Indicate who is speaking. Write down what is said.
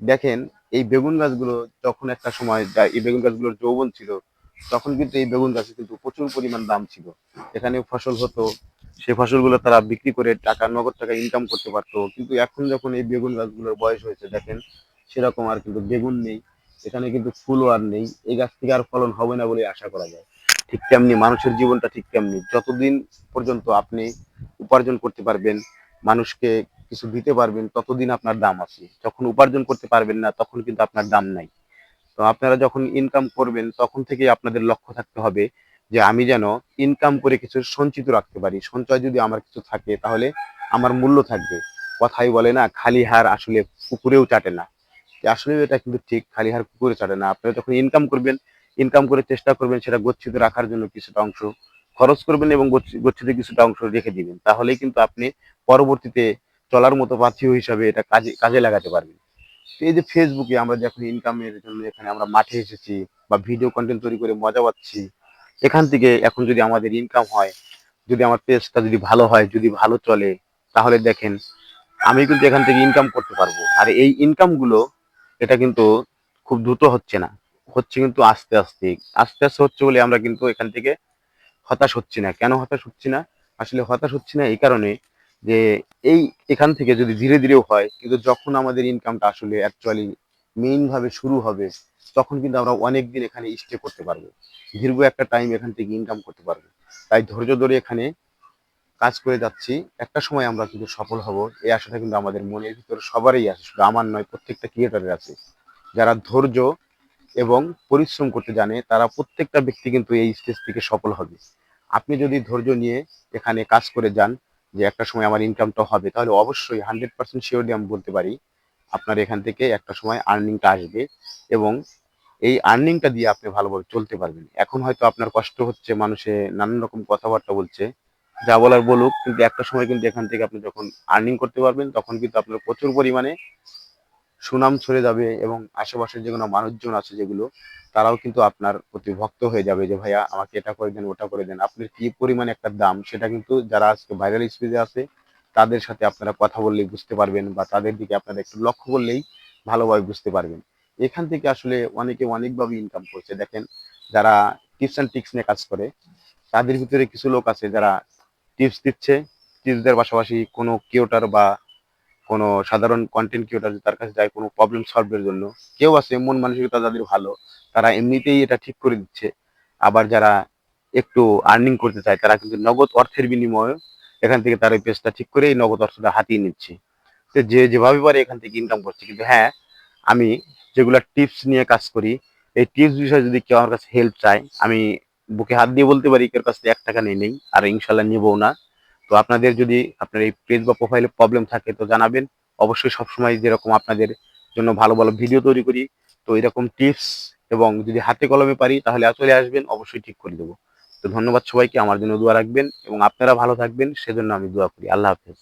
Speaker 1: দেখেন, এই বেগুন গাছগুলো যখন একটা সময় এই বেগুন গাছগুলোর যৌবন ছিল, তখন কিন্তু এই বেগুন গাছে কিন্তু প্রচুর পরিমাণ দাম ছিল। এখানে ফসল হতো, সে ফসলগুলো তারা বিক্রি করে টাকা, নগদ টাকা ইনকাম করতে পারতো। কিন্তু এখন যখন এই বেগুন গাছগুলোর বয়স হয়েছে, দেখেন, সেরকম আর কিন্তু বেগুন নেই। এখানে কিন্তু ফুলও আর নেই। এই গাছ থেকে আর ফলন হবে না বলে আশা করা যায়। ঠিক তেমনি মানুষের জীবনটা ঠিক তেমনি। যতদিন পর্যন্ত আপনি উপার্জন করতে পারবেন, মানুষকে কিছু দিতে পারবেন, ততদিন আপনার দাম আছে। যখন উপার্জন করতে পারবেন না, তখন কিন্তু আপনার দাম নাই। তো আপনারা যখন ইনকাম করবেন, তখন থেকেই আপনাদের লক্ষ্য থাকতে হবে যে আমি যেন ইনকাম করে কিছু সঞ্চিত রাখতে পারি। সঞ্চয় যদি আমার কিছু থাকে, তাহলে আমার মূল্য থাকবে। কথাই বলে না, খালি হার আসলে পুকুরেও চাটে না। আসলে এটা কিন্তু ঠিক, খালি হার পুকুরে চাটে না। আপনারা যখন ইনকাম করবেন ইনকাম করে চেষ্টা করবেন সেটা গচ্ছিত রাখার জন্য কিছুটা অংশ খরচ করবেন এবং গচ্ছিত কিছুটা অংশ রেখে দিবেন। তাহলেই কিন্তু আপনি পরবর্তীতে চলার মতো পাথেয় হিসাবে এটা কাজে কাজে লাগাতে পারবেন তো এই যে ফেসবুকে আমরা যখন ইনকামের জন্য এখানে আমরা মাঠে এসেছি বা ভিডিও কন্টেন্ট তৈরি করে মজা পাচ্ছি, এখান থেকে এখন যদি আমাদের ইনকাম হয়, যদি আমার পেজটা যদি ভালো হয়, যদি ভালো চলে, তাহলে দেখেন আমি কিন্তু এখান থেকে ইনকাম করতে পারব। আর এই ইনকামগুলো এটা কিন্তু খুব দ্রুত হচ্ছে না। হচ্ছে কিন্তু আস্তে আস্তে। আস্তে আস্তে হচ্ছে বলে আমরা কিন্তু এখান থেকে হতাশ হচ্ছি না। কেন হতাশ হচ্ছি না? আসলে হতাশ হচ্ছি না এই কারণে যে এই এখান থেকে যদি ধীরে ধীরেও হয়, কিন্তু যখন আমাদের ইনকামটা আসলে অ্যাকচুয়ালি মেইন ভাবে শুরু হবে, তখন কিন্তু আমরা অনেক দিন এখানে স্টে করতে পারব। দীর্ঘ একটা টাইম এখান থেকে ইনকাম করতে পারব। তাই ধৈর্য ধরে এখানে কাজ করে যাচ্ছি। একটা সময় আমরা কিন্তু সফল হব, এই আশাটা কিন্তু আমাদের মনের ভিতরে সবারই আছে, শুধু আমার নয়, প্রত্যেকটা ক্রিয়েটারের আছে। যারা ধৈর্য এবং পরিশ্রম করতে জানে, তারা প্রত্যেকটা ব্যক্তি কিন্তু এই স্টেজ থেকে সফল হবে। আপনি যদি ধৈর্য নিয়ে এখানে কাজ করে যান যে একটা সময় আমার ইনকামটা হবে, তাহলে অবশ্যই হান্ড্রেড পার্সেন্ট শিওরলি আমি বলতে পারি, আপনার এখান থেকে একটা সময় আর্নিংটা আসবে এবং এই আর্নিংটা দিয়ে আপনি ভালোভাবে চলতে পারবেন। এখন হয়তো আপনার কষ্ট হচ্ছে, মানুষে নানান রকম কথাবার্তা বলছে, যা বলার বলুক, কিন্তু একটা সময় কিন্তু এখান থেকে আপনি যখন আর্নিং করতে পারবেন, তখন কিন্তু আপনার প্রচুর পরিমাণে সুনাম ছড়ে যাবে এবং আশেপাশের যে কোনো মানুষজন আছে যেগুলো, তারাও কিন্তু আপনার প্রতি ভক্ত হয়ে যাবে যে, ভাইয়া, আমাকে এটা করে দেন, ওটা করে দেন। আপনার কি পরিমাণে একটা দাম, সেটা কিন্তু যারা আজকে ভাইরাল স্পিডে আছে, তাদের সাথে আপনারা কথা বললেই বুঝতে পারবেন বা তাদের দিকে আপনারা একটু লক্ষ্য করলেই ভালোভাবে বুঝতে পারবেন। এখান থেকে আসলে অনেকে অনেকভাবে ইনকাম করছে। দেখেন, যারা টিপস অ্যান্ড টিক্স নিয়ে কাজ করে, তাদের ভিতরে কিছু লোক আছে যারা টিপস দিচ্ছে। টিপস দেওয়ার পাশাপাশি কোনো কিউটার বা কোনো সাধারণ কন্টেন্ট ক্রিয়েটার তার কাছে যায় কোনো প্রবলেম সলভের জন্য। কেউ আছে, মন মানসিকতা যাদের ভালো, তারা এমনিতেই এটা ঠিক করে দিচ্ছে। আবার যারা একটু আর্নিং করতে চায়, তারা কিন্তু নগদ অর্থের বিনিময়ে এখান থেকে তার এই পেজটা ঠিক করে এই নগদ অর্থটা হাতিয়ে নিচ্ছে। তো যে যেভাবে পারে এখান থেকে ইনকাম করছে। কিন্তু হ্যাঁ আমি যেগুলা টিপস নিয়ে কাজ করি, এই টিপস বিষয়ে যদি কেউ আমার কাছে হেল্প চায়, আমি বুকে হাত দিয়ে বলতে পারি কেউ কাছ থেকে এক টাকা নেই নেই, আর ইনশাল্লাহ নেবও না। তো আপনাদের যদি আপনার এই পেজ বা প্রোফাইলে প্রবলেম থাকে, তো জানাবেন। অবশ্যই সবসময় যেরকম আপনাদের জন্য ভালো ভালো ভিডিও তৈরি করি, তো এরকম টিপস এবং যদি হাতে কলমে পারি, তাহলে চলে আসবেন, অবশ্যই ঠিক করে দেবো। তো ধন্যবাদ সবাইকে, আমার জন্য দোয়া রাখবেন এবং আপনারা ভালো থাকবেন, সেজন্য আমি দোয়া করি। আল্লাহ হাফেজ।